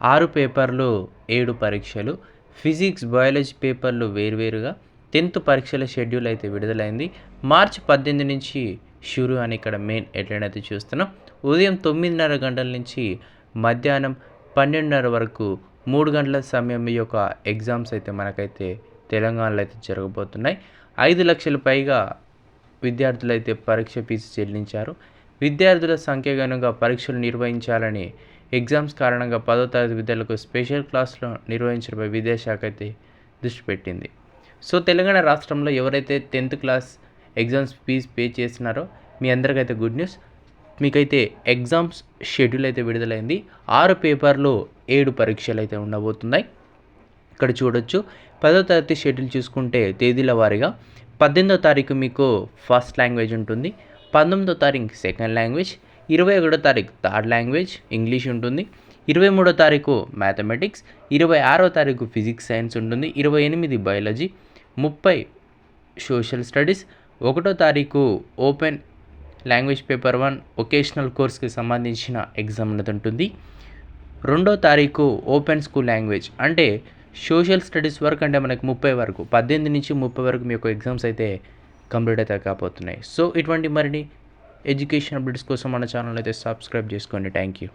ఆరు పేపర్లు ఏడు పరీక్షలు ఫిజిక్స్ బయాలజీ పేపర్లు వేరువేరుగా టెన్త్ పరీక్షల షెడ్యూల్ అయితే విడుదలైంది. మార్చి పద్దెనిమిది నుంచి షురు అని ఇక్కడ మెయిన్ హెడ్లైన్ అయితే చూస్తున్నాం. ఉదయం తొమ్మిదిన్నర గంటల నుంచి మధ్యాహ్నం పన్నెండున్నర వరకు మూడు గంటల సమయం ఈ యొక్క ఎగ్జామ్స్ అయితే మనకైతే తెలంగాణలో అయితే జరగబోతున్నాయి. ఐదు లక్షల పైగా విద్యార్థులు అయితే పరీక్ష ఫీజు చెల్లించారు. విద్యార్థుల సంఖ్య గనుక పరీక్షలు నిర్వహించాలని ఎగ్జామ్స్ కారణంగా పదో తరగతి విద్యార్థులకు స్పెషల్ క్లాసులు నిర్వహించడంపై విద్యాశాఖ అయితే దృష్టి పెట్టింది. సో తెలంగాణ రాష్ట్రంలో ఎవరైతే tenth class exams fee pay చేస్తున్నారో మీ అందరికైతే గుడ్ న్యూస్. మీకైతే ఎగ్జామ్స్ షెడ్యూల్ అయితే విడుదలైంది. ఆరు పేపర్లు ఏడు పరీక్షలు అయితే ఉండబోతున్నాయి. ఇక్కడ చూడొచ్చు. పదో తరగతి షెడ్యూల్ చూసుకుంటే తేదీల వారీగా పద్దెనిమిదో తారీఖు మీకు ఫస్ట్ లాంగ్వేజ్ ఉంటుంది. పంతొమ్మిదో తారీఖు సెకండ్ లాంగ్వేజ్. ఇరవై ఒకటో తారీఖు థర్డ్ లాంగ్వేజ్ ఇంగ్లీష్ ఉంటుంది. ఇరవై మూడో తారీఖు మ్యాథమెటిక్స్ ఇరవై ఆరో తారీఖు ఫిజిక్స్ సైన్స్ ఉంటుంది. ఇరవై ఎనిమిది బయాలజీ ముప్పై సోషల్ స్టడీస్ ఒకటో తారీఖు open language paper one vocational కోర్స్కి సంబంధించిన ఎగ్జామ్ అనేది ఉంటుంది. రెండో తారీఖు ఓపెన్ స్కూల్ లాంగ్వేజ్ అంటే సోషల్ స్టడీస్ వరకు అంటే మనకి ముప్పై వరకు పద్దెనిమిది నుంచి ముప్పై వరకు మీ యొక్క ఎగ్జామ్స్ అయితే కంప్లీట్ అయితే కాకపోతున్నాయి. సో ఇటువంటి మరిన్ని ఎడ్యుకేషన్ అప్డేట్స్ కోసం మన ఛానల్ అయితే సబ్స్క్రైబ్ చేసుకోండి. Thank you.